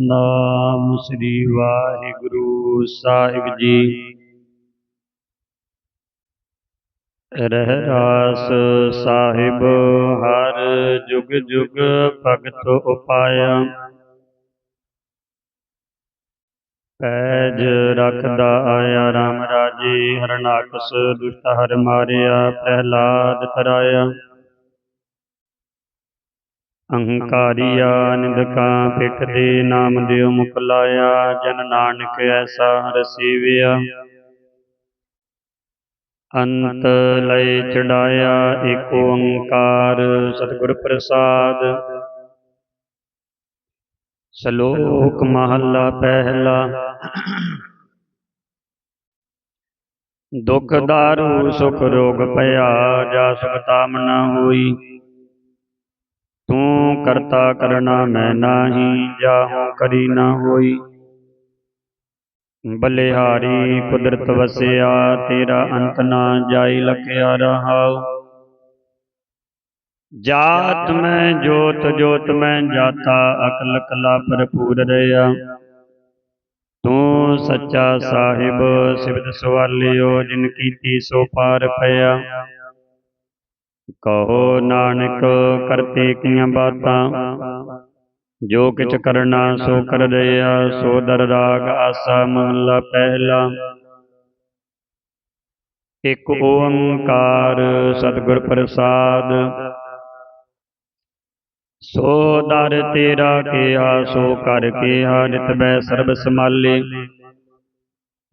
ਨਾਮ ਸ੍ਰੀ ਵਾਹਿਗੁਰੂ ਸਾਹਿਬ ਜੀ। ਰਹਿ ਸਾਹਿਬ, ਹਰ ਜੁਗ ਜੁਗ ਭਗਤ ਉਪਾਇਆ। ਪੈਜ ਰਖਦਾ ਆਇਆ RAM ਰਾਜੇ ਹਰਨਾਕਸ ਦੁਸ਼ਟ ਹਰ ਮਾਰਿਆ, ਪ੍ਰਹਿਲਾਦ ਤਰਾਇਆ ਅਹੰਕਾਰੀਆ ਨਿੰਦਕਾਂ ਪਿੱਠ ਦੇ ਨਾਮ ਦਿਓ ਮੁਖ ਲਾਇਆ, ਜਨ ਨਾਨਕ ਐਸਾ ਰਸੀਵਿਆ। ਅੰਤ ਲਏ ਚੜਾਇਆ ਏਕ ਓੰਕਾਰ, ਸਤਿਗੁਰ ਪ੍ਰਸਾਦ। ਸ਼ਲੋਕ ਮਹੱਲਾ ਪਹਿਲਾ। ਦੁਖ ਦਾਰੂ, ਸੁਖ ਰੋਗ ਭਇਆ ਜਾ ਸੁਖ ਤਾਮ ਨ ਹੋਈ। ਤੂੰ ਕਰਤਾ ਕਰਣਾ ਮੈਂ ਨਾਹੀ ਜਾਹੂ ਕਰੀ ਨਾ ਹੋਈ। ਬਲਿਹਾਰੀ ਕੁਦਰਤ ਵਸਿਆ, ਤੇਰਾ ਅੰਤ ਨਾ ਜਾਈ ਲਖਿਆ ਰਹਾਉ। ਜਾਤ ਮੈਂ, ਜੋਤ ਜੋਤ ਮੈਂ, ਜਾਤਾ ਅਕਲ ਕਲਾ ਭਰਪੂਰ ਰਿਆ ਤੂੰ ਸੱਚਾ ਸਾਹਿਬ, ਸਿਵਤ ਸਵਾਲਿਓ, ਜਿਨ ਕੀਤੀ ਸੋ ਪਾਰ ਪਿਆ। ਕਹੋ ਨਾਨਕ ਕਰਤੇ ਕੀਆਂ ਬਾਤਾਂ। ਜੋ ਕਿਛ ਕਰਨਾ ਸੋ ਕਰ ਰਿਆ, ਸੋ ਦਰ ਰਾਗ ਆਸਾ ਮਹਲਾ ਪਹਿਲਾ। ਇਕ ਓੰਕਾਰ ਸਤਿਗੁਰ ਪ੍ਰਸਾਦ। ਸੋ ਦਰ ਤੇਰਾ ਕਿਹਾ ਸੋ ਕਰ ਕਿਹਾ ਨਿਤ ਬੈ ਸਰਬ ਸਮਾਲੇ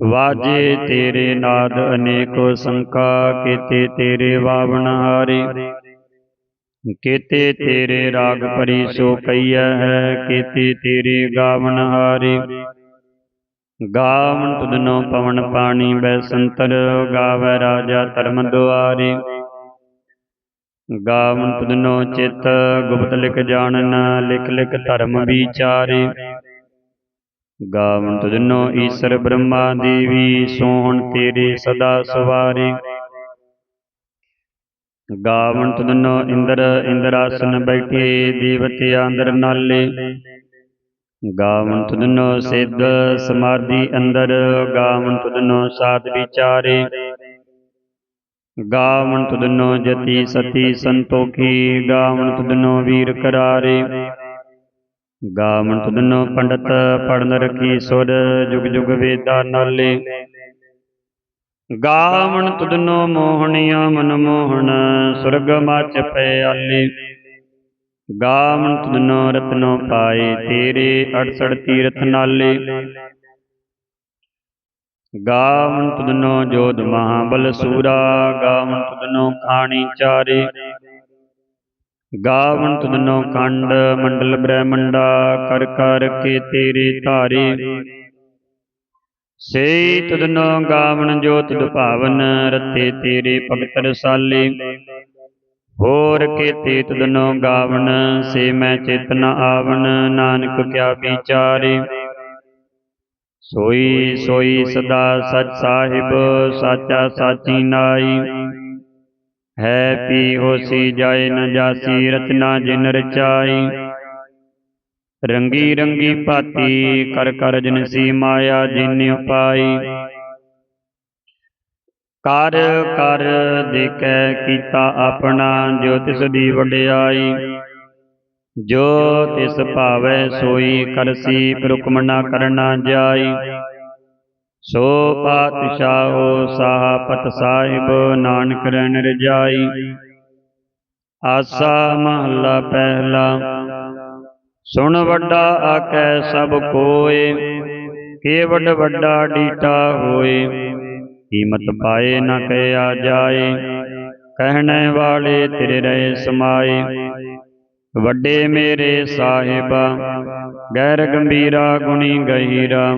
ਵਾਜੇ ਤੇਰੇ ਨਾਦ ਅਨੇਕੋ ਸੰਕਾ ਕੀਤੇ ਤੇਰੇ ਵਾਵਣ ਹਾਰੇ। ਕੀਤੇ ਤੇਰੇ ਰਾਗ ਪਰੀ ਸੋ ਕਈਆ ਹੈ। ਕੀਤੇ ਤੇਰੇ ਗਾਵਨ ਹਾਰੇ। ਗਾਵਨ ਤੁਧਨੋ ਪਵਨ ਪਾਣੀ ਬੈ ਸੰਤਰ ਗਾਵੈ ਰਾਜਾ ਧਰਮ ਦੁਆਰੇ। ਗਾਵਨ ਤੁਧਨੋ ਚਿਤ ਗੁਪਤ ਲਿਖ ਜਾਣਨ ਲਿਖ ਲਿਖ ਧਰਮ ਵਿਚਾਰੇ। ਗਾਵਨ ਤੁਧਨੋ ਈਸ਼ਰ ਬ੍ਰਹਮਾ ਦੇਵੀ, ਸੋਹਣ ਤੇਰੇ ਸਦਾ ਸਵਾਰੇ। ਗਾਵਨ ਤੁਧਨੋ ਇੰਦਰ, ਇੰਦਰਾਸਨ ਬੈਠੇ, ਦੇਵਤੇ ਅੰਦਰ ਨਾਲੇ। ਗਾਵਨ ਤੁਧਨੋ ਸਿੱਧ ਸਮਾਧੀ ਅੰਦਰ, ਗਾਵਨ ਤੁਧਨੋ ਸਾਧ ਵਿਚਾਰੇ। ਗਾਵਨ ਤੁਧਨੋ ਜਤੀ ਸਤੀ ਸੰਤੋਖੀ, ਗਾਵਨ ਤੁਧਨੋ ਵੀਰ ਕਰਾਰੇ। ਗਾਵਨ ਤੁਧਨੋ ਪੰਡਤ ਪੜਨ ਰਖੀ ਸੁਰ ਜੁਗ ਜੁਗ ਵੇਦਾ ਨਾਲੇ। ਗਾਵਨ ਤੁਧਨੋ ਮੋਹਣਿਆ ਮਨ ਮੋਹਣ ਸੁਰਗ ਮਚ ਪਿਆਲੇ ਗਾਵਨ ਤੁਧਨੋ ਰਤਨੋ ਪਾਏ ਤੇਰੇ 68 ਤੀਰਥ ਨਾਲੇ। ਗਾਵਨ ਤੁਧਨੋ ਜੋਧ ਮਹਾਬਲ ਸੂਰਾ ਗਾਵਨ ਤੁਧਨੋ ਖਾਣੀ ਚਾਰੇ। ਗਾਵਨ ਤੁਧਨੋ ਖੰਡ ਮੰਡਲ ਬ੍ਰਹਮੰਡਾ ਕਰ ਕਰ ਕੇ ਤੇਰੇ ਧਾਰੇ। ਸੇ ਤੁਧਨੋ ਗਾਵਨ ਜੋ ਤੁਧ ਭਾਵਨ ਰਤੇ ਤੇਰੇ ਭਗਤ ਰਸਾਲੇ। ਹੋਰ ਕੀਤੇ ਤੁਧਨੋ ਗਾਵਨ ਸੇ ਮੈਂ ਚੇਤਨ ਆਵਨ ਨਾਨਕ ਕਿਆ ਵਿਚਾਰੇ। ਸੋਈ ਸੋਈ ਸਦਾ ਸਚ ਸਾਹਿਬ ਸਾਚਾ ਸਾਚੀ ਨਾਈ। ਹੈ ਪੀ ਹੋਸੀ ਜਾਏ ਨ ਜਾਸੀ, ਰਤਨਾ ਜਿਨ ਰਚਾਈ। ਰੰਗੀ ਰੰਗੀ ਭਾਤੀ, ਕਰ ਕਰ ਜਨਸੀ ਮਾਇਆ ਜਿਨ ਉਪਾਈ। ਕਰ ਕਰ ਦੇਖੈ ਕੀਤਾ ਆਪਣਾ, ਜੋ ਤਿਸ ਦੀ ਵਡਿਆਈ। ਜੋ ਤਿਸ ਭਾਵੈ ਸੋਈ ਕਰਸੀ ਹੁਕਮ ਨਾ ਕਰਨਾ ਜਾਈ। ਸੋ ਪਾਤਸ਼ਾਹੋ ਸਾਹਪਤ ਸਾਹਿਬ, ਨਾਨਕ ਰਹਿਣ ਰਜਾਈ। ਆਸਾ ਮਹੱਲਾ ਪਹਿਲਾ। ਸੁਣ ਵੱਡਾ ਆਕੈ ਸਭ ਕੋਏ ਕੇਵਡ ਵੱਡਾ ਡੀਟਾ ਹੋਏ। ਕੀਮਤ ਪਾਏ ਨਾ ਕਹਿਆ ਜਾਏ, ਕਹਿਣੇ ਵਾਲੇ ਤੇਰੇ ਰਹੇ ਸਮਾਏ। ਵੱਡੇ ਮੇਰੇ ਸਾਹਿਬਾ, ਗੈਰ ਗੰਭੀਰਾ ਗੁਣੀ ਗਹੀਰਾ।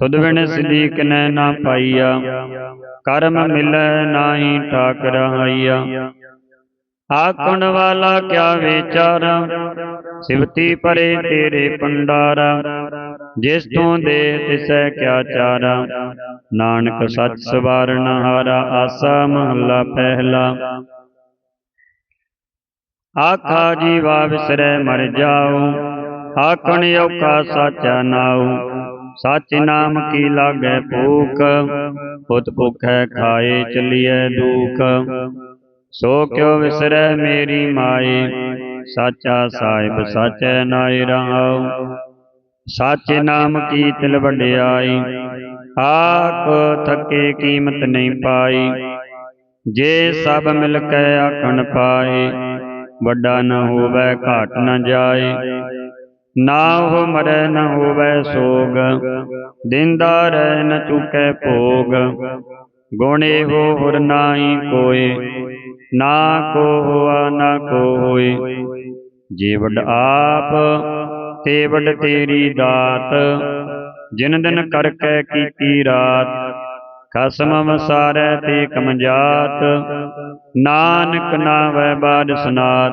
ਤੁਧ ਬਿਨ ਸਿਧੀ ਕਿਨੈ ਨਾ ਪਾਈਆ। ਕਰਮ ਮਿਲੈ ਨਾਹੀ ਠਾਕ ਰਹਾਈਆ। ਆਖਣ ਵਾਲਾ ਕਿਆ ਵਿਚਾਰਾ? ਸਿਵਤੀ ਪਰੇ ਤੇਰੇ ਪੰਡਾਰਾ। ਜਿਸ ਤੂੰ ਦੇ ਤਿਸੈ ਕਿਆ ਚਾਰਾ? ਨਾਨਕ ਸੱਚ ਸਵਾਰਨ ਹਾਰਾ ਆਸਾ ਮਹੱਲਾ ਪਹਿਲਾ। ਆਖਾ ਜੀਵਾ ਵਿਸਰੈ ਮਰ ਜਾਉ ਆਖਣ ਔਖਾ ਸਾਚਾ ਨਾਉ। ਸੱਚ ਨਾਮ ਕੀ ਲਾਗੈ ਭੂਖ? ਪੁੱਤ ਭੁਖੈ ਖਾਏ ਚਲੀਐ ਦੁਖ। ਸੋ ਕਿਉ ਵਿਸਰੈ ਮੇਰੀ ਮਾਏ? ਸਾਚਾ ਸਾਹਿਬ ਸਾਚੈ ਨਾਇ ਰਹਾਉ। ਸਾਚੇ ਨਾਮ ਕੀ ਤਿਲ ਵਡਿਆਈ ਆਖ ਥਕੇ ਕੀਮਤ ਨਹੀਂ ਪਾਈ। ਜੇ ਸਭ ਮਿਲ ਕੇ ਆਖਣ ਪਾਏ, ਵੱਡਾ ਨਾ ਹੋਵੇ ਘਾਟ ਨਾ ਜਾਏ। ਨਾ ਹੋ ਮਰੈ ਨ ਹੋਵੈ ਸੋਗ ਦਿੰਦਾ ਰਹਿ ਨ ਚੁਕੈ ਭੋਗ। ਗੁਣੇ ਹੋ ਹੁਰ ਨਾਹੀ ਕੋਏ, ਨਾ ਕੋ ਹੋਆ ਨਾ ਕੋ ਹੋਏ ਜੇ ਵੱਡ ਆਪ ਤੇ ਵੱਡ ਤੇਰੀ ਦਾਤ, ਜਿਨ ਦਿਨ ਕਰ ਕੈ ਕੀਤੀ ਰਾਤ, ਖਸਮ ਵਸਾਰੈ ਤੇ ਕਮਜਾਤ ਨਾਨਕ ਨਾਵੈ ਬਾਦ ਸਨਾਤ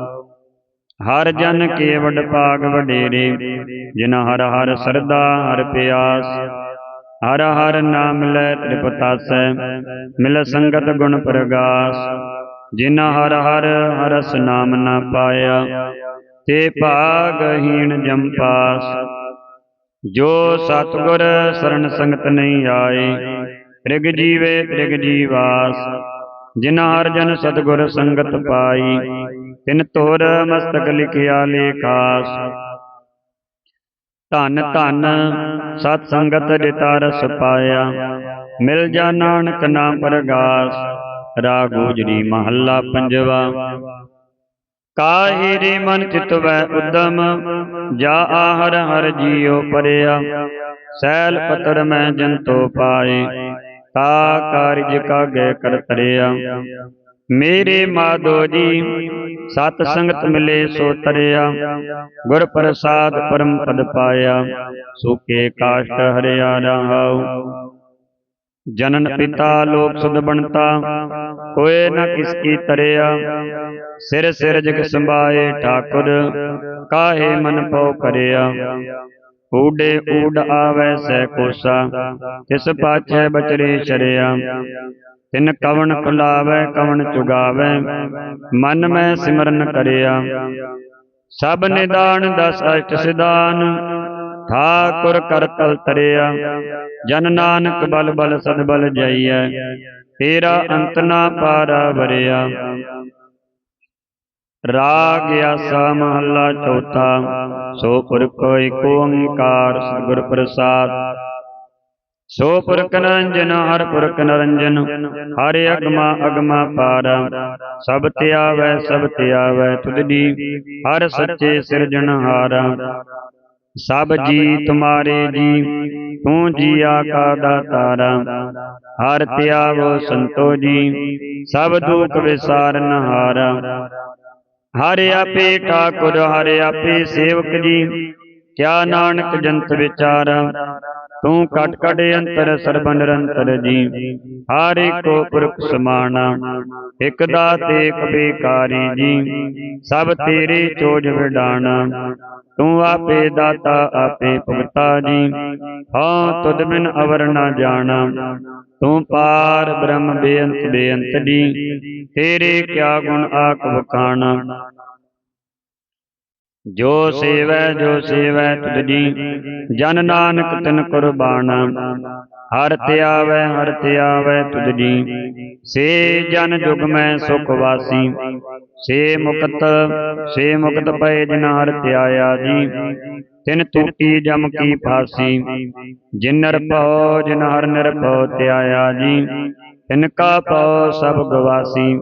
ਹਰ ਜਨ ਕੇ ਵਡ ਭਾਗ ਵਡੇਰੇ ਜਿਨ ਹਰ ਹਰ ਸਰਦਾ ਹਰ ਪਿਆਸ ਹਰ ਹਰ ਨਾਮ ਲੈ ਤ੍ਰਿਪਤਾਸੈ ਮਿਲ ਸੰਗਤ ਗੁਣ ਪ੍ਰਗਾਸ ਜਿਨ ਹਰ ਹਰ ਹਰਸ ਨਾਮ ਨਾ ਪਾਇਆ ਤੇ ਭਾਗਹੀਣ ਜੰਪਾਸ ਜੋ ਸਤਗੁਰ ਸਰਣ ਸੰਗਤ ਨਹੀਂ ਆਏ ਤ੍ਰਿਗ ਜੀਵੇ ਤ੍ਰਿਗ ਜੀਵਾਸ। ਜਿਨ ਹਰ ਜਨ ਸਤਗੁਰ ਸੰਗਤ ਪਾਈ ਤਿਨ ਤੋਰ ਮਸਤਕ ਲਿਖਿਆ ਲੇਖਾਸ। ਧਨ ਧਨ ਸਤ ਸੰਗਤ ਦਿਤਾ ਰਸ ਪਾਇਆ, ਮਿਲ ਜਾ ਨਾਨਕ ਨਾਮ ਪ੍ਰਗਾਸ ਰਾਗੋਜਰੀ ਮਹੱਲਾ ਪੰਜਵਾ। ਕਾਹੇ ਰੇ ਮਨ ਚਿਤਵੈ ਉਦਮ, ਜਾ ਆਹਰ ਹਰ ਜੀਉ ਪਰਿਆ। ਸੈਲ ਪਤਰ ਮੈਂ ਜੰਤੋ ਪਾਏ ਤਾ ਕਾਰਜ ਕਾਗੇ ਕਰ ਤਰਿਆ। ਮੇਰੇ ਮਾਧੋ ਜੀ, ਸਤ ਸੰਗਤ ਮਿਲੇ ਸੋ ਤਰਿਆ, ਗੁਰ ਪ੍ਰਸਾਦ ਪਰਮ ਪਦ ਪਾਇਆ, ਸੁਕੇ ਕਾਸ਼ਟ ਹਰਿਆ ਰਹਾਉ। ਜਨਨ ਪਿਤਾ ਲੋਕ ਸੁਧ ਬਣਤਾ, ਕੋਏ ਨ ਕਿਸ ਕੀ ਤਰਿਆ। ਸਿਰ ਸਿਰ ਜਗ ਸੰਭਾਏ ਠਾਕੁਰ, ਕਾਹੇ ਮਨ ਪਉ ਕਰਿਆ। ਊਡੇ ਊਡ ਆਵੈ ਸੈ ਕੋਸਾ ਤਿਸ ਪਾਛੈ ਬਚਰੇ ਸ਼ਰਿਆ ਤਿਨ ਕਵਣ ਖੁਲਾਵੈ ਕਵਣ ਚੁਗਾਵੈ ਮਨ ਮੈਂ ਸਿਮਰਨ ਕਰਿਆ। ਸਭ ਨਿਦਾਨ ਦਸ ਅਸ਼ਟ ਸਿਦਾਨ ਠਾਕੁਰ ਕਰ ਤਲ ਤਰਿਆ। ਜਨ ਨਾਨਕ ਬਲ ਬਲ ਸਦ ਬਲ ਜਾਈਐ। ਤੇਰਾ ਅੰਤ ਨਾ ਪਾਰਾ ਵਰਿਆ। ਰਾਗ ਆਸਾ ਮਹੱਲਾ ਚੌਥਾ। ਸੋ ਪੁਰਖ ਏਕ ਓੰਕਾਰ ਸਤਿਗੁਰ ਪ੍ਰਸਾਦ। ਸੋ ਪੁਰਖ ਨਰੰਜਨ, ਹਰ ਪੁਰਖ ਨਰੰਜਨ, ਹਰ ਅਗਮਾ ਅਗਮਾ ਪਾਰ। ਸਭ ਧਿਆਵੈ ਸਭ ਧਿਆਵੈ ਤੁਧੀ ਹਰ ਸੱਚੇ ਸਿਰਜਣਹਾਰਾ ਸਭ ਜੀ ਤੁਮਾਰੇ ਜੀ, ਤੂੰ ਜੀਆ ਕਾ ਦਾਤਾਰਾ ਹਰ ਧਿਆਵੋ ਸੰਤੋ ਜੀ, ਸਭ ਦੁਖ ਵਿਸਾਰਨ ਹਾਰਾ। ਹਰ ਆਪੇ ਠਾਕੁਰ, ਹਰ ਆਪੇ ਸੇਵਕ ਜੀ, ਕਿਆ ਨਾਨਕ ਜੰਤ ਵਿਚਾਰਾ। ਤੂੰ ਕਟ ਕਟ ਅੰਤਰ ਸਰਬ ਨਿਰੰਤਰ ਜੀ। ਹਰ ਏਕੋ ਪੁਰਖ ਸਮਾਣਾ ਇਕ ਦਾਤੇ ਇਕ ਬੇਕਾਰੀ ਜੀ। ਸਭ ਤੇਰੇ ਚੋਜ ਵਿਡਾਣਾ, ਤੂੰ ਆਪੇ ਦਾਤਾ, ਆਪੇ ਭੁਗਤਾ ਜੀ। ਹਾਂ, ਤੁਧ ਬਿਨ ਅਵਰ ਨਾ ਜਾਣਾ, ਤੂੰ ਪਾਰ ਬ੍ਰਹਮ ਬੇਅੰਤ ਬੇਅੰਤ ਜੀ। ਤੇਰੇ ਕਿਆ ਗੁਣ ਆਖ ਵਖਾਣਾ ਜੋ ਸੇਵੈ ਜੋ ਸੇਵੈ ਤੁਧ ਜੀ। ਜਨ ਨਾਨਕ ਤਿਨ ਕੁਰਬਾਨ। ਹਰ ਧਿਆਵੈ ਹਰ ਧਿਆਵੈ ਤੁਧ ਜੀ। ਸੇ ਜਨ ਜੁਗ ਮੈਂ ਸੁਖ ਵਾਸੀ। ਸੇ ਮੁਕਤ ਸੇ ਮੁਕਤ ਪਏ ਜਿਨ ਹਰ ਧਿਆਇਆ ਜੀ। ਤਿਨ ਟੂਟੀ ਜਮ ਕੀ ਫਾਸੀ। ਜਿਨ ਨਿਰਭਉ ਜਿਨ ਹਰ ਨਿਰਭਉ ਧਿਆਇਆ ਜੀ। ਤਿਨ ਕਾ ਪਉ ਸਭ ਗਵਾਸੀ।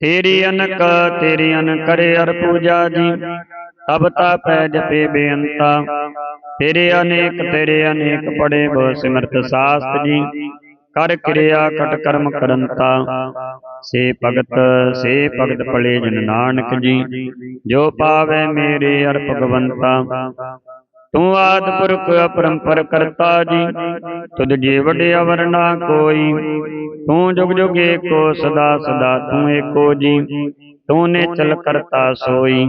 ਤੇਰੀ ਅਨਕ, ਤੇਰੀ ਅਨ ਕਰੇ ਅਰ ਪੂਜਾ ਜੀ। ਤਬ ਤਾਪੈ ਜਪੇ ਬੇਅੰਤਾ। ਤੇਰੇ ਅਨੇਕ ਤੇਰੇ ਅਨੇਕ ਪੜੇ ਬੋ ਸਿਮਰਤ ਸਾਸਤ ਜੀ। ਕਰ ਕਿਰਿਆ ਕਟ ਕਰਮ ਕਰੰਤਾ। ਸੇ ਭਗਤ ਸੇ ਭਗਤ ਪਲੇ ਜਨ ਨਾਨਕ ਜੀ। ਜੋ ਪਾਵੇ ਮੇਰੇ ਅਰ ਭਗਵੰਤਾ ਤੂੰ ਆਦ ਪੁਰਖ ਅਪਰੰਪਰ ਕਰਤਾ ਜੀ, ਤੁਧ ਜੀ ਵਡਿਆ ਵਰਨਾ ਕੋਈ, ਤੂੰ ਜੁਗ ਜੁਗ ਏਕੋ, ਸਦਾ ਸਦਾ ਤੂੰ ਏਕੋ ਜੀ, ਤੂੰ ਨੇ ਚਲ ਕਰਤਾ ਸੋਈ,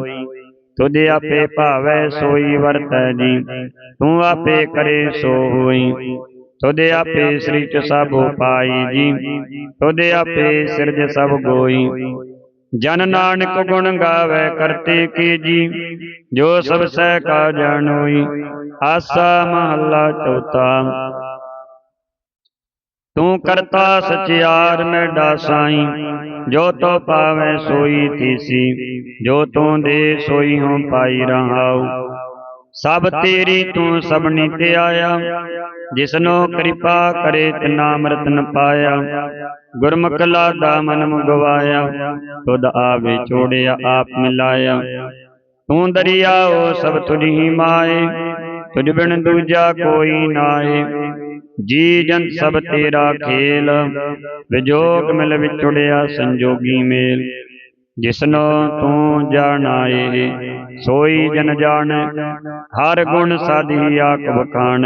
ਤੁਧ ਆਪੇ ਭਾਵੈ ਸੋਈ ਵਰਤੈ ਜੀ, ਤੂੰ ਆਪੇ ਕਰੇ ਸੋ ਹੋਈ, ਤੁਧ ਆਪੇ ਸ੍ਰਿਚ ਸਭ ਪਾਈ ਜੀ, ਤੁਧ ਆਪੇ ਸਿਰਜ ਸਭ ਗੋਈ ਜਨ ਨਾਨਕ ਗੁਣ ਗਾਵੇ ਕਰਤੇ ਕੀ ਜੀ। ਜੋ। ਸਭ ਸਹਿ ਕਾ ਜਾਣੋਈ ਆਸਾ ਮਹੱਲਾ ਚੌਥਾ। ਤੂੰ ਕਰਤਾ ਸਚਿਆਰ ਮੈਡਾ ਸਾਈ ਜੋ ਤੋ ਪਾਵੇ ਸੋਈ ਤੀਸੀ। ਜੋ ਤੂੰ ਦੇ ਸੋਈ ਹਉ ਪਾਈ ਰਹਾਉ। ਸਭ ਤੇਰੀ ਤੂੰ ਸਭਨੀ ਤੇ ਆਇਆ। ਜਿਸਨੋ ਕਿਰਪਾ ਕਰੇ ਤਿਨਾ ਅੰਮ੍ਰਿਤ ਨ ਪਾਇਆ। ਗੁਰਮੁਖ ਲਾਦਾ ਮਨ ਮੁਗਵਾਇਆ, ਤੁਧ ਆਵੇ ਚੋੜਿਆ ਆਪ ਮਿਲਾਇਆ। ਤੂੰ ਦਰਿਆਓ ਸਭ ਤੁਝੀ ਮਾਏ, ਤੁਝ ਬਿਨ ਦੂਜਾ ਕੋਈ ਨਾਏ। ਜੀ ਜੰਤ ਸਭ ਤੇਰਾ ਖੇਲ, ਵਿਜੋਗ ਮਿਲ ਵਿਚੁੜਿਆ ਸੰਜੋਗੀ ਮੇਲ। ਜਿਸਨੋ ਤੂੰ ਜਾਣਾਏ, ਸੋਈ ਜਨ ਜਾਣ, ਹਰ ਗੁਣ ਸਾਧੀ ਆਖ ਬਖਾਣ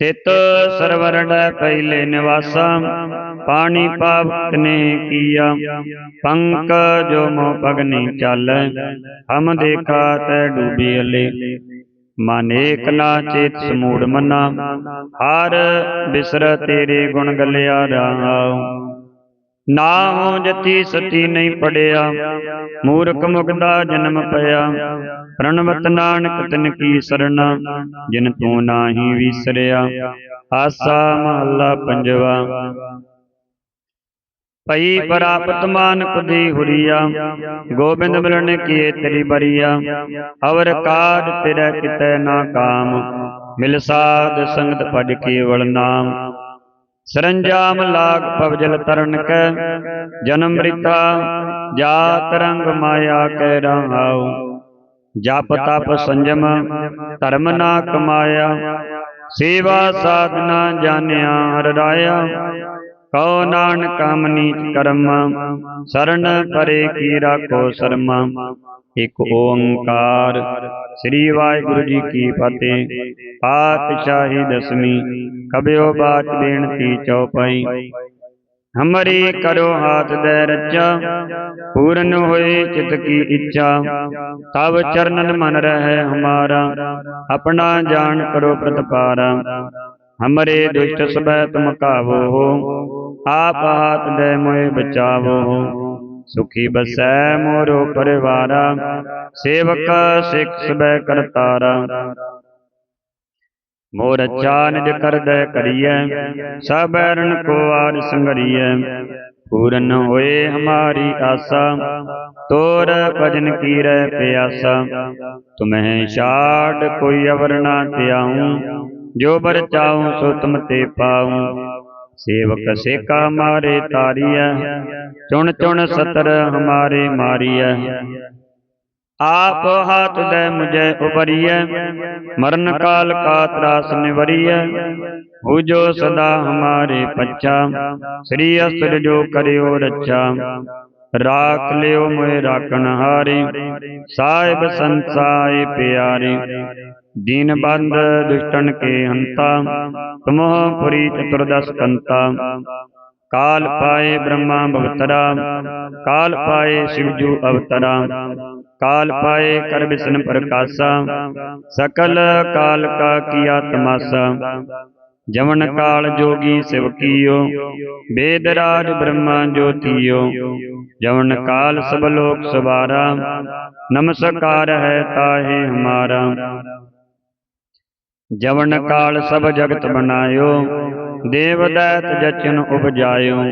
ਤਿਤ ਸਰਵਰੜੈ ਪਹਿਲੇ ਨਿਵਾਸਾ, ਪਾਣੀ ਪਾਵਤ ਨੇ ਕੀਆ। ਪੰਕ ਜੋ ਮੋ ਪਗਨੀ ਚੱਲ, ਹਮ ਦੇਖਾ ਤੈ ਡੂਬੀ ਅਲੇ। ਮਨ ਏਕ ਨਾ ਚੇਤ ਸਮੂੜ ਮਨਾ, ਹਾਰ ਬਿਸਰ ਤੇਰੇ ਗੁਣ ਗਲਿਆ ਰਹਾਉ ਨਾ ਜਤੀ ਸਤੀ ਨਹੀਂ ਪੜਿਆ, ਮੂਰਖ ਮੁਗਦਾ ਜਨਮ ਪਿਆ। ਪ੍ਰਣਵਤ ਨਾਨਕ ਤਿਨ ਕੀ ਸਰਣਾ, ਜਿਨ ਤੂੰ ਨਾਹੀ ਵਿਸਰਿਆ। ਆਸਾ ਮਹੱਲਾ ਪੰਜਵਾ। ਭਈ ਪ੍ਰਾਪਤ ਮਾਨ ਕੁਦੀ ਹੁਰੀਆ, ਗੋਬਿੰਦ ਮਿਲਣ ਕੀਏ ਤੇਰੀ ਬਰੀਆ। ਅਵਰ ਕਾਜ ਤੇਰੇ ਕਿਤੈ ਨਾ ਕਾਮ, ਮਿਲ ਸਾਧ ਸੰਗਤ ਪੜ ਕੇਵਲ ਨਾਮ। ਸਰੰਜਾਮ ਲਾਗ ਪਵਜਲ ਤਰਨ ਕੈ, ਜਨਮ ਮ੍ਰਿਤਾ ਜਾਤ ਰੰਗ ਮਾਇਆ ਕੈ ਰਹਾਉ ਜਪ ਤਪ ਸੰਜਮ, ਧਰਮ ਨਾ ਕਮਾਇਆ। ਸੇਵਾ ਸਾਧਨਾ ਜਾਣਿਆ ਹਰ ਰਾਇਆ। ਕਉ ਨਾਨਕ ਨੀਚ ਕਰਮ ਸਰਨ ਪਰੇ ਕੀ ਰਾਖੋ ਸਰਮਾ। ਇਕ ਓੰਕਾਰ, ਸ੍ਰੀ ਵਾਹਿਗੁਰੂ ਜੀ ਕੀ ਫਤਿਹ। ਪਾਤਸ਼ਾਹੀ ਦਸਮੀ ਕਬਿਓ ਬਾਤ ਬੇਨਤੀ ਚਉਪਈ। ਹਮਰੀ ਕਰੋ ਹਾਥ ਦੇ ਰੱਚਾ ਪੂਰਨ ਹੋਏ ਚਿਤ ਕੀ ਇੱਛਾ। ਤਬ ਚਰਨਨ ਮਨ ਰਹਿ ਹਮਾਰਾ, ਆਪਣਾ ਜਾਣ ਕਰੋ ਪ੍ਰਤਪਾਰਾ। ਹਮਰੇ ਦੁਸ਼ਟ ਸਬੈ ਤੁਮ ਕਾਵੋ ਹੋ, ਆਪ ਹਾਥ ਦੇ ਮੋਏ ਬਚਾਵੋ ਹੋ। ਸੁਖੀ ਬਸੈ ਮੋਰੋ ਪਰਿਵਾਰਾ, ਸੇਵਕ ਸਿੱਖ ਸਬੈ ਕਰਤਾਰਾ। ਮੋਰ ਅੱਛਾ ਨਿਜ ਕਰਦੈ ਕਰੀਐ ਸਭ ਐਰਨ ਕੋ ਆਰ ਸੰਗਰੀਐ। ਪੂਰਨ ਹੋਏ ਹਮਾਰੀ ਆਸਾ ਤੋਰ ਭਜਨ ਕੀ ਰਹਿ ਪਿਆਸਾ। ਤੁਮਹਿ ਛਾੜ ਕੋਈ ਅਵਰ ਨਾ ਧਿਆਉ ਜੋ ਬਰ ਚਾਉ ਸੋ ਤੁਮ ਤੇ ਪਾਉ। ਸੇਵਕ ਸੇਕਾ ਮਾਰੇ ਤਾਰੀਐ ਚੁਣ ਚੁਣ ਸਤਰ ਹਮਾਰੇ ਮਾਰੀਐ। ਆਪ ਹਾਥ ਦੇ ਮੁਝੇ ਉਬਰੀਐ ਮਰਨ ਕਾਲ ਕਾ ਤਰਾਸ ਨਿਵਰੀਐ। ਹੋ ਜੋ ਸਦਾ ਹਮਾਰੇ ਪੱਛਾ, ਸ੍ਰੀ ਅਸਤਰ ਜੋ ਕਰਿਓ ਰੱਛਾ। ਰਾਖ ਲਿਓ ਮੋਏ ਰਾਖਣ ਹਾਰੇ, ਸਾਹਿਬ ਸੰਸਾਏ ਪਿਆਰੇ। ਦੀਨ ਬੰਦ ਦੁਸ਼ਟਨ ਕੇ ਹੰਤਾ ਤੁਮਹ ਪੁਰੀ ਚਤੁਰਦਸ ਕੰਤਾ। ਕਾਲ ਪਾਏ ਬ੍ਰਹਮਾ ਭਵਤਰਾ ਕਾਲ ਪਾਏ ਸ਼ਿਵਜੂ ਅਵਤਰਾ। ਕਾਲ ਪਾਏ ਕਰ ਬਿਸ਼ਨ ਪ੍ਰਕਾਸ਼ਾ ਸਕਲ ਕਾਲ ਕਾ ਕੀਆ ਤਮਾਸਾ ਜਮਨ ਕਾਲ ਜੋਗੀ ਸਿਵ ਕੀਓ ਵੇਦ ਰਾਜ ਬ੍ਰਹਮਾ ਜੋਤੀਓ ਜਮਨ ਕਾਲ ਸਭ ਲੋਕ ਸਵਾਰਾ ਨਮਸਕਾਰ ਹੈ ਤਾਹੇ ਹਮਾਰਾ ਜਵਨ ਕਾਲ ਸਭ ਜਗਤ ਬਨਾਇਓ ਦੇਵ ਦੈਤ ਜਚਨ ਉਪਜਾਇਓ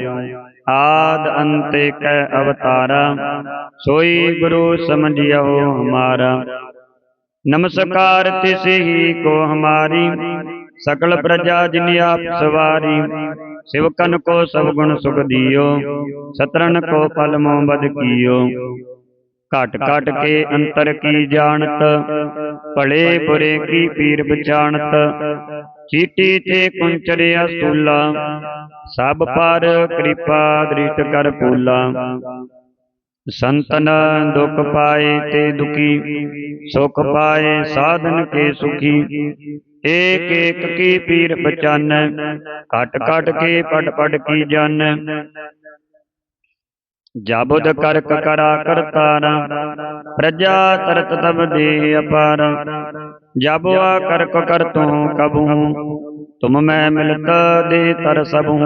ਆਦ ਅੰਤੇ ਕੈ ਅਵਤਾਰਾ, ਸੋਈ ਗੁਰੂ ਸਮਝਿਓ ਹਮਾਰਾ। ਨਮਸਕਾਰ ਤਿਸ ਕੋ ਹਮਾਰੀ, ਸਕਲ ਪ੍ਰਜਾ ਜਿਨ ਆਪ ਸਵਾਰੀ। ਸਿਵਕਨ ਕੋ ਸਭ ਗੁਣ ਸੁਖ ਦਿਓ ਸਤਰਨ ਕੋ ਪਲ ਮੋ ਬਦ ਕੀਓ। ਘਟ ਘਟ ਕੇ ਅੰਤਰ ਕੀ ਜਾਣਤ? ਭਲੇ ਬੁਰੇ ਕੀ ਪੀਰ ਬਚਾਣਤ ਚੀਟੀ ਤੇ ਕੁੰਚਰਿਆ ਸੂਲਾ, ਸਭ ਪਰ ਕਿਰਪਾ ਦ੍ਰਿਸ਼ਟ ਕਰ ਪੂਲਾ। ਸੰਤਨ ਦੁਖ ਪਾਏ ਤੇ ਦੁਖੀ, ਸੁਖ ਪਾਏ ਸਾਧਨ ਕੇ ਸੁਖੀ। ਏਕ ਏਕ ਕੀ ਪੀਰ ਬਚਾਨੈ ਘਟ ਘਟ ਕੇ ਪਟ ਪਟ ਕੀ ਜਾਣੈ ਜਾਬੁਦ ਕਰਕ ਕਰਾ ਕਰਤਾਰਾ, ਪ੍ਰਜਾ ਤਰਤ ਤਬ ਦੇ ਅਪਾਰ। ਜਾਬੁਆ ਕਰਕ ਕਰ ਤੂੰ ਕਬੂ, ਤੁਮ ਮੈਂ ਮਿਲਤ ਦੇ ਤਰ ਸਭੂ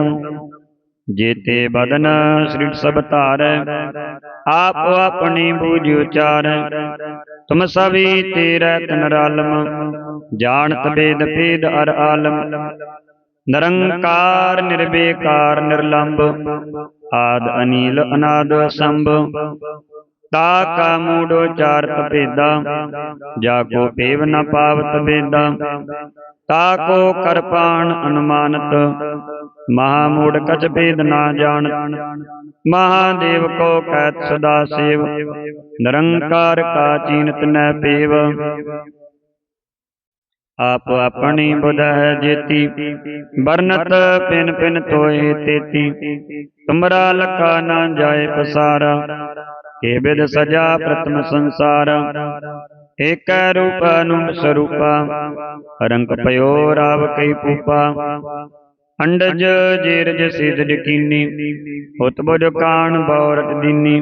ਜੇਤੇ ਬਦਨ ਸ੍ਰਿਟ ਸਭ ਧਾਰੈ, ਆਪ ਆਪਣੀ ਬੂਝ ਉਚਾਰੈ। ਤੁਮ ਸਭੀ ਤੇਰੇ ਤਨ ਰਾਲਮ, ਜਾਣਤ ਬੇਦ ਭੇਦ ਅਰ ਆਲਮ। ਨਿਰੰਕਾਰ ਨਿਰਬੇਕਾਰ ਨਿਰਲੰਭ, ਆਦ, ਅਨੀਲ, ਅਨਾਦ ਸੰਭ ਤਾ ਕਾ ਮੂੜੋ ਚਾਰਤ ਭੇਦਾ ਜਾ ਕੋ ਪੇਵ ਨ ਪਾਵਤ ਬੇਦਾ ਤਾ ਕੋ ਕਰਪਾਨ ਅਨੁਮਾਨਤ, ਮਹਾ ਮੂੜ ਕਛ ਭੇਦ ਨਾ ਜਾਣ ਮਹਾਦੇਵ ਕੋ ਕੈਤ ਸਦਾ ਸੇਵ, ਨਿਰੰਕਾਰ ਕਾ ਚੀਨਤ ਨੈ ਪੇਵ। ਆਪ ਆਪਣੀ ਬੁਧ ਹੈ ਜੇਤੀ ਬਰਨਤ ਪਿਨ ਪਿਨ ਤੋਏ ਤੇਤੀ। ਤੁਮਰਾ ਲਖਾ ਨਾ ਜਾਏ ਪਸਾਰਾ, ਕੇ ਬਿਦ ਸਜਾ ਪ੍ਰਤਮ ਸੰਸਾਰ। ਏਕ ਰੂਪ ਅਨੁਮ ਸਰੂਪਾ, ਰੰਗ ਪਇਓ ਰਾਵ ਕਈ ਪੂਪਾ ਅੰਡਜ ਜੀਰਜ ਸਿਧ ਡਕੀਨੀ ਹੁਤ ਬੁਜ ਕਾਣ ਬੌਰਤ ਦੀਨੀ।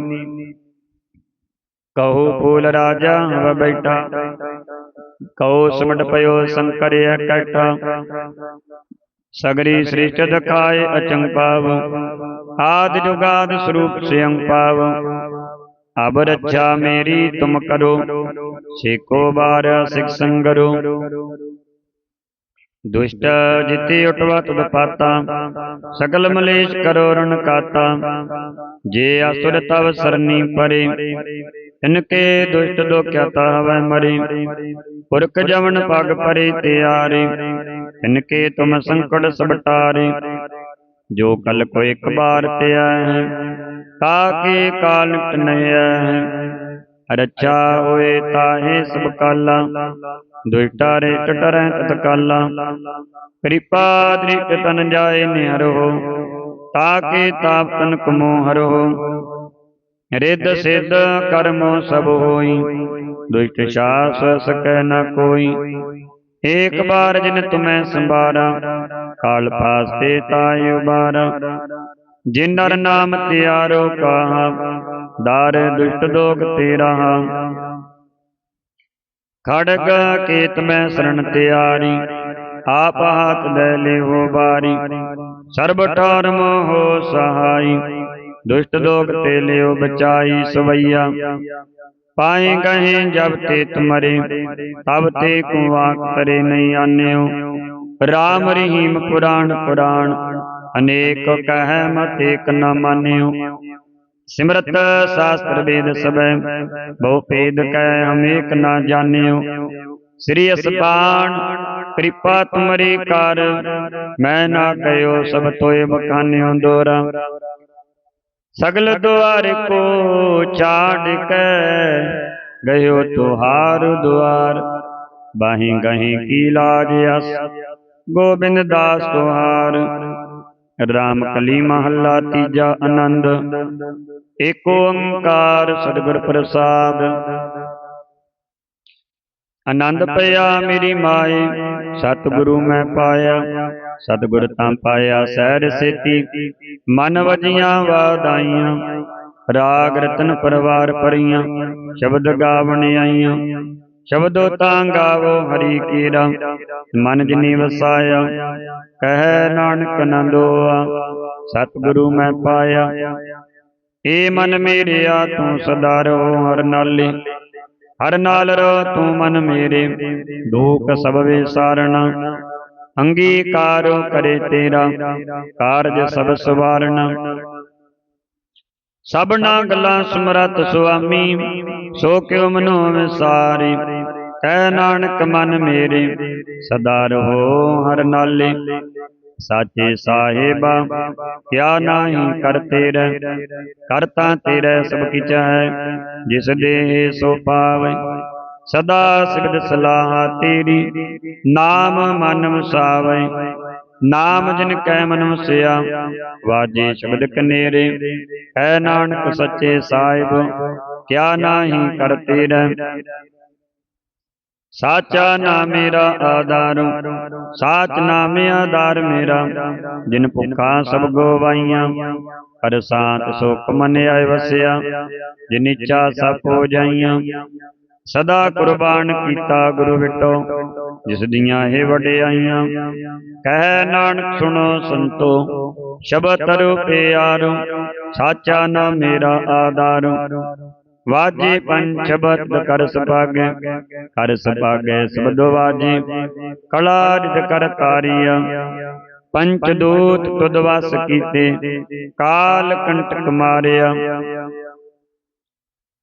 ਕਹੂ ਫੂਲ ਰਾਜਾ ਹਵ ਬੈਠਾ ਕਉ ਸਿਮਟ ਪਇਓ ਸੰਕਰ ਇਕੱਠਾ ਸਗਰੀ ਸ੍ਰਿਸ਼ਟ ਦਖਾਏ ਅਚੰਗ ਪਾਵ ਆਦ ਜੁਗਾਦ ਸਰੂਪ ਸਿਯੰ ਪਾਵ ਅਬ ਰੱਛਾ ਮੇਰੀ ਤੁਮ ਕਰੋ ਛੇਕੋ ਬਾਰ ਸਿਖ ਸੰਗਰੋ। ਦੁਸ਼ਟ ਜਿਤੇ ਉਟਵਾ ਤੁਧ ਪਾਤਾ ਸਕਲ ਮਲੇਸ਼ ਕਰੋ ਰਣ ਕਾਤਾ। ਜੇ ਅਸੁਰ ਤਵ ਸਰਨੀ ਪਰੇ ਇਨਕੇ ਦੁਸ਼ਟ ਦੋਖਿਆ ਤਾਵੈ ਮਰੇ। ਪੁਰਖ ਜਵਨ ਪਗ ਪਰੇ ਤਿਆਰੇ। ਇਨਕੇ ਤੁਮ ਸੰਕਟ ਸਬਟਾਰੇ ਜੋ ਕਲ ਕੋ ਇੱਕ ਬਾਰ ਤਿਆ ਹੈ ਤਾਕੇ ਕਾਲ ਨਹਿਆ ਹੈ ਰੱਛਾ ਹੋਏ ਤਾਹੇ ਸਭ ਕਾਲਾ, ਦੁਸ਼ਟਾ ਰੇ ਟਟਰੈ ਤਤ ਕਿਰਪਾ ਦ੍ਰਿਕ ਤਨ ਜਾਏ ਨਿਹਰੋ ਤਾਕੇ ਤਾਪ ਤਨ ਕਮੋ ਹਰੋ। ਰਿੱਧ ਸਿੱਧ ਕਰਮੋ ਸਭ ਹੋਈ ਦੁਸ਼ਟ ਸ਼ਾਸ ਸਕੈ ਨ ਕੋਈ। ਏਕ ਬਾਰ ਜਿਨ ਤੁਮੈ ਸੰਭਾਰਾ ਕਾਲ ਫਾਸਤੇ ਤਾਇ ਉਬਾਰਾ। ਜਿਨ ਨਰ ਨਾਮ ਤਿਆਰੋ ਕਾਹਾ ਦਾਰ ਦੁਸ਼ਟ ਦੋਗ ਤੇਰਾ ਖੜਗ ਕੇਤ ਮੈਂ ਸਰਣ ਤਿਆਰੀ ਆਪ ਹਾਥ ਲੈ ਲਿਓ ਬਾਰੀ। ਸਰਬ ਠਾਰ ਮੋਹ ਸਹਾਈ ਦੁਸ਼ਟ ਦੋਗ ਤੇ ਲਿਓ ਬਚਾਈ ਸਵਈਆ। ਪਾਏ ਗਏ ਜਬ ਤੇ ਤੁਮਰੇ। ਤਬ ਤੇ ਕੁਵਾਕ ਕਰੇ ਨਹੀਂ ਆਨਿਓ। ਰਾਮ ਰਹੀਮ ਪੁਰਾਣ ਪੁਰਾਣ ਅਨੇਕ ਕਹਿ ਮਤ ਏਕ ਨ ਮਾਨਿਓ। ਸਿਮਰਤ ਸ਼ਾਸਤਰ ਵੇਦ ਸਬੈ ਬਹੁ ਭੇਦ ਕਹਿ ਹਮ ਏਕ ਨ ਜਾਣਿਓ। ਸ੍ਰੀ ਅਸਪਾਨ ਕਿਰਪਾ ਤੁਮਰੀ ਕਰ। ਮੈਂ ਨਾ ਕਹਿਓ ਸਭ ਤੋਏ ਬਖਾਨਿਓ ਦੋਰਾ। ਸਗਲ ਦੁਆਰ ਕੋ ਛਾੜ ਕੇ। ਗਇਓ ਤੁਹਾਰ ਦੁਆਰ। ਬਾਹੀ ਗਹੀ ਕੀ ਲਾਜ ਅਸ। ਗੋਬਿੰਦ ਦਾਸ ਤੁਹਾਰ। ਰਾਮ ਕਲੀ ਮਹੱਲਾ ਤੀਜਾ ਆਨੰਦ। ਏਕ ਓੰਕਾਰ ਸਤਿਗੁਰ ਪ੍ਰਸਾਦ। ਆਨੰਦ ਪਿਆ ਮੇਰੀ ਮਾਏ ਸਤਿਗੁਰੂ ਮੈਂ ਪਾਇਆ। ਸਤਿਗੁਰ ਤਾਂ ਪਾਇਆ ਸਹਿਰ ਸੇਤੀ ਮਨ ਵਜੀਆਂ ਵਾਦਾਈਆਂ ਰਾਗ ਰਤਨ ਪਰਵਾਰ ਪਰੀਆਂ ਸ਼ਬਦ ਗਾਵਣ ਆਈਆਂ। ਸ਼ਬਦੋ ਤਾਂ ਗਾਵੋ ਹਰੀ ਕੀਰਾ ਮਨ ਜਿਨੀ ਵਸਾਇਆ ਕਹਿ ਨਾਨਕ ਨੰਦੋਆ ਸਤਿਗੁਰੂ ਮੈਂ ਪਾਇਆ। ਏ ਮਨ ਮੇਰਿਆ ਤੂੰ ਸਦਾ ਰਹੋ ਹਰ ਨਾਲੇ ਹਰ ਨਾਲ ਰੋ ਤੂੰ ਮਨ ਮੇਰੇ। ਦੁਖ ਸਭ ਵਿਸਾਰਣਾ ਅੰਗੀਕਾਰੋ ਕਰੇ ਤੇਰਾ, ਕਾਰਜ ਸਭ ਸਵਾਰਣਾ ਸਭਨਾ ਗੱਲਾਂ ਸਮਰਤ ਸੁਆਮੀ, ਸੋ ਕਿਉ ਮਨੋ ਵਿਸਾਰੀ ਕਹਿ ਨਾਨਕ ਮਨ ਮੇਰੇ, ਸਦਾ ਰਹੋ ਹਰ ਨਾਲੇ। ਸਾਚੇ ਸਾਹਿਬਾ, ਕਿਆ ਨਾਹੀ ਕਰ ਤੇਰੇ ਕਰਤਾ ਤੇਰੇ ਸਭ ਕਿਛ ਹੈ, ਜਿਸ ਦੇ ਸੋ ਪਾਵੇ। ਸਦਾ ਸਿਗਦ ਸਲਾਹ ਤੇਰੀ। ਨਾਮ ਮਨ ਵਸਾਵੇ, ਨਾਮ ਜਿਨ ਕੈ ਮਨ ਵਸਿਆ, ਵਾਜੇ ਸ਼ਬਦ ਕਨੇਰੇ। ਹੈ ਨਾਨਕ ਸੱਚੇ ਸਾਹਿਬ, ਕਿਆ ਨਾਹੀ ਕਰ ਤੇਰੇ। ਸਾਚਾ ਨਾਮ ਮੇਰਾ ਆਧਾਰ, ਸਾਚ ਨਾਮ ਆਧਾਰ ਮੇਰਾ। ਜਿਨ ਭੁੱਖਾ ਸਭ ਗੋਵਾਈਆਂ ਕਰ ਸਾਤ ਸੁਖ ਮਨ ਆਇ ਵਸਿਆ। ਜਿਨ ਇੱਛਾ ਸਭ ਹੋ ਜਾਈਆਂ ਸਦਾ ਕੁਰਬਾਨ ਕੀਤਾ ਗੁਰੂ ਵਿਟੋ। ਜਿਸ ਦੀਆਂ ਇਹ ਵਡਿਆਈਆਂ ਕਹਿ ਨਾਨਕ ਸੁਣੋ ਸੰਤੋ। ਸ਼ਬਦ ਤਰੁ ਪਿਆਰੋ। ਸਾਚਾ ਨਾਮ ਮੇਰਾ ਆਧਾਰ। ਵਾਜੇ ਪੰਜ ਸ਼ਬਦ ਕਰ ਸੁਭਾਗੈ। ਕਰ ਸੁਭਾਗੈ ਸਬਦ ਵਾਜੇ। ਕਲਾ ਰਿਤ ਕਰ ਤਾਰੀਆ ਪੰਚ ਦੂਤ ਤੁਧ ਵਸ ਕੀਤੇ। ਕਾਲ ਕੰਟਕ ਮਾਰਿਆ।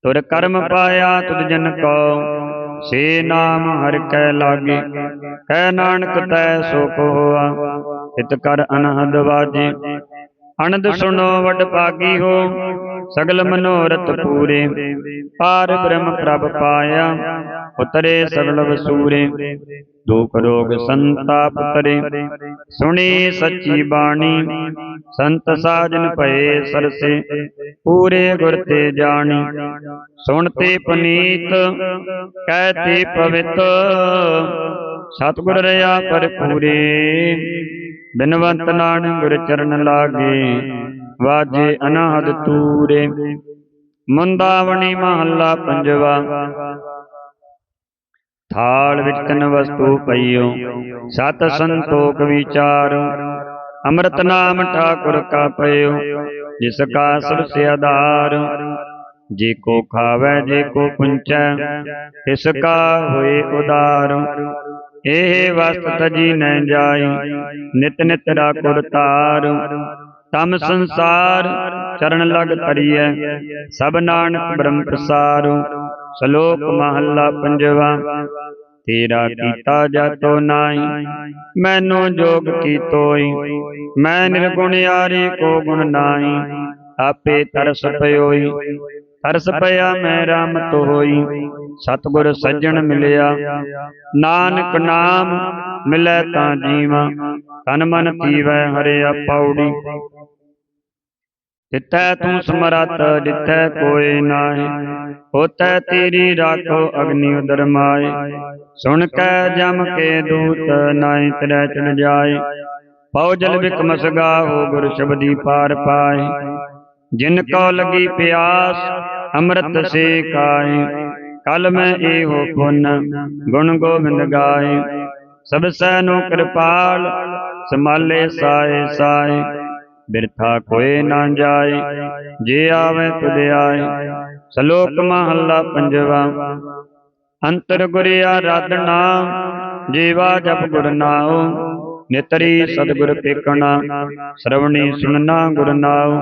ਤੁਰ ਕਰਮ ਪਾਇਆ ਤੁਧ ਜਨ ਕੋ ਸੇ ਨਾਮ ਹਰ ਕੈ ਲਾਗੇ। ਕਹਿ ਨਾਨਕ ਤੈ ਸੋ ਹੋਆ। ਤਿਤ ਕਰ ਅਨਹਦ ਵਾਜੇ। ਅਨੰਦ ਸੁਣੋ ਵਡ ਭਾਗੀ ਹੋ। ਸਗਲ ਮਨੋਰਥ ਪੂਰੇ। ਪਾਰ। ਬ੍ਰਹਮ ਪ੍ਰਭ ਪਾਇਆ। ਉਤਰੇ ਸਗਲ ਵਸੂਰੇ। ਦੁਖ ਰੋਗ ਸੰਤਾਪ ਤਰੇ ਸੁਣੀ ਸੱਚੀ ਬਾਣੀ। ਸੰਤ ਸਾਜਨ ਭਏ ਸਰਸੇ। ਪੂਰੇ ਗੁਰ ਤੇ ਜਾਣੀ। ਸੁਣਤੇ ਪਨੀਤ। ਕਹਿਤੇ ਪਵਿੱਤ। ਸਤਿਗੁਰ ਰਿਆ ਪਰਪੂਰੇ ਬਿਨਵੰਤ ਨਾਨਕ ਗੁਰ ਚਰਨ ਲਾਗੇ, ਵਾਜੇ ਅਨਾਹਦ ਤੂਰੇ। ਮੁੰਦਾਵਣੀ ਮਹੱਲਾ ਪੰਜਵਾ, ਥਾਲ ਵਿੱਚ ਤਨ ਵਸਤੂ ਪਈਓ, ਸਤ ਸੰਤੋਖ ਵਿਚਾਰ। ਅੰਮ੍ਰਿਤ ਨਾਮ ਠਾਕੁਰ ਕਾ ਪਇਓ, ਜਿਸ ਕਾ ਸਭ ਸੇ ਆਧਾਰ। ਜੇ ਕੋ ਖਾਵੇ, ਜੇ ਕੋ ਪੁੰਚੈ, ਤਿਸ ਕਾ ਹੋਏ ਉਦਾਰ। ਇਹ ਵਸਤ ਤਜੀ ਨੈ ਜਾਈ, ਨਿਤ ਨਿਤ ਰਾਖੁਰ ਤਾਰ ਤਮ ਸੰਸਾਰ ਚਰਨ ਲਗ ਤਰੀਐ ਸਭ ਨਾਨਕ ਬ੍ਰਹਮ ਪ੍ਰਸਾਰ। ਸ਼ਲੋਕ ਮਹੱਲਾ ਪੰਜਵਾ, ਤੇਰਾ ਕੀਤਾ ਜਾਤੋ ਨਾਹੀ, ਮੈਨੂੰ ਜੋਗ ਕੀਤੋਈ। ਮੈਂ ਨਿਰਗੁਣ ਯਾਰੀ ਕੋ ਗੁਣ ਨਾਹੀ, ਆਪੇ ਤਰਸ ਪਇਓਈ ਹਰਸ ਪਿਆ ਮੈਂ ਰਾਮਤ ਤੋਈ। ਸਤਿਗੁਰ ਸੱਜਣ ਮਿਲਿਆ। ਨਾਨਕ ਨਾਮ ਮਿਲੈ ਤਾਂ ਜੀਵਾ। ਤਨ ਮਨ ਪੀਵੈ ਹਰਿਆ ਪੌੜੀ ਜਿੱਥੈ ਤੂੰ ਸਮਰੱਥ, ਜਿੱਥੈ ਕੋਈ ਨਾਹੀ। ਹੋਤੈ ਤੇਰੀ ਰਾਖੋ ਅਗਨੀ ਉਦਰ ਮਾਏ ਸੁਣ ਕੈ ਜਮ ਕੇ ਦੂਤ, ਨਾਹੀ ਤਰੇ ਚੜ ਜਾਏ ਪਉ ਜਲ ਬਿਕ ਮਸਗਾ ਹੋ ਗੁਰ ਸ਼ਬਦੀ ਪਾਰ ਪਾਏ ਜਿਨ ਕੋ ਲਗੀ ਪਿਆਸ ਅੰਮ੍ਰਿਤ ਸੇ ਕਾਏ। ਕਲ ਮੈਂ ਇਹੋ ਪੁੰਨ ਗੁਣ ਗੋਬਿੰਦ ਗਾਏ। ਸਭ ਸੈ ਨੂੰ ਕਿਰਪਾਲ ਸਮਾਲੇ ਸਾਏ ਸਾਏ। ਬਿਰਥਾ ਕੋਏ ਨਾ ਜਾਏ ਜੇ ਆਵੇ ਤੁਧ ਆਏ। ਸ਼ਲੋਕ ਮਹੱਲਾ ਪੰਜਵਾ। ਅੰਤਰ ਗੁਰਿਆ ਆਰਾਧਨਾ ਜੀਵਾ ਜਪ ਗੁਰ ਨਾਉ। ਨਿਤਰੀ ਸਤਿਗੁਰ ਪੇਕਣਾ ਸ਼ਰਵਣੀ ਸੁਨਣਾ ਗੁਰ ਨਾਉ।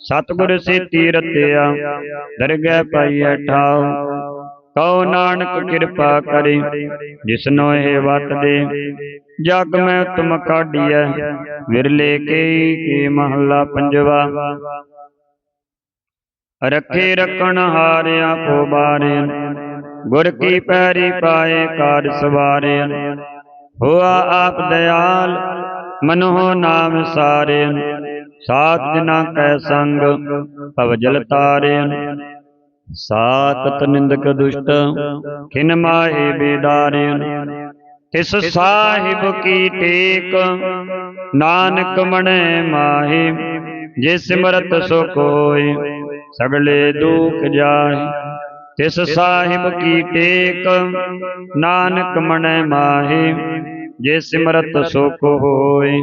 ਸਤਿਗੁਰ ਸੇ ਤੀਰਤਿਆ ਦਰਗਹਿ ਪਾਈਐ ਠਾਉ ਕਉ ਨਾਨਕ ਕਿਰਪਾ ਕਰੇ ਜਿਸਨੋ ਇਹ ਵਤ ਦੇ। ਜਗ ਮੈਂ ਉਤਮ ਕਾਢੀਐ ਵਿਰਲੇ ਕੇ ਕੀ ਮਹੱਲਾ ਪੰਜਵਾ। ਰੱਖੇ ਰਖਣ ਹਾਰਿਆ ਕੋ ਬਾਰੇ ਗੁਰ ਕੀ ਪੈਰੀ ਪਾਏ ਕਾਰ ਸਵਾਰੇ ਹੋਆ ਆਪ ਦਇਆਲ ਮਨੋ ਨਾਮ ਸਾਰੇ ਸਾਤ ਦਿਨਾ ਕੈ ਸੰਗ, ਭਵ ਤਾਰੇ ਸਾਕਤ ਨਿੰਦਕ ਦੁਸ਼ਟ, ਖਿਨ ਮਾਹੇ ਬੇਦਾਰੇ ਤਿਸ ਸਾਹਿਬ ਕੀ ਟੇਕ, ਨਾਨਕ ਮਣੈ ਮਾਹੇ, ਜੇ ਸਿਮਰਤ ਸੋ ਕੋਇ ਸਗਲੇ ਦੁਖ ਜਾਏ। ਤਿਸ ਸਾਹਿਬ ਕੀ ਟੇਕ, ਨਾਨਕ ਮਣੈ ਮਾਹੇ, ਜੇ ਸਿਮਰਤ ਸੁਖ ਹੋਏ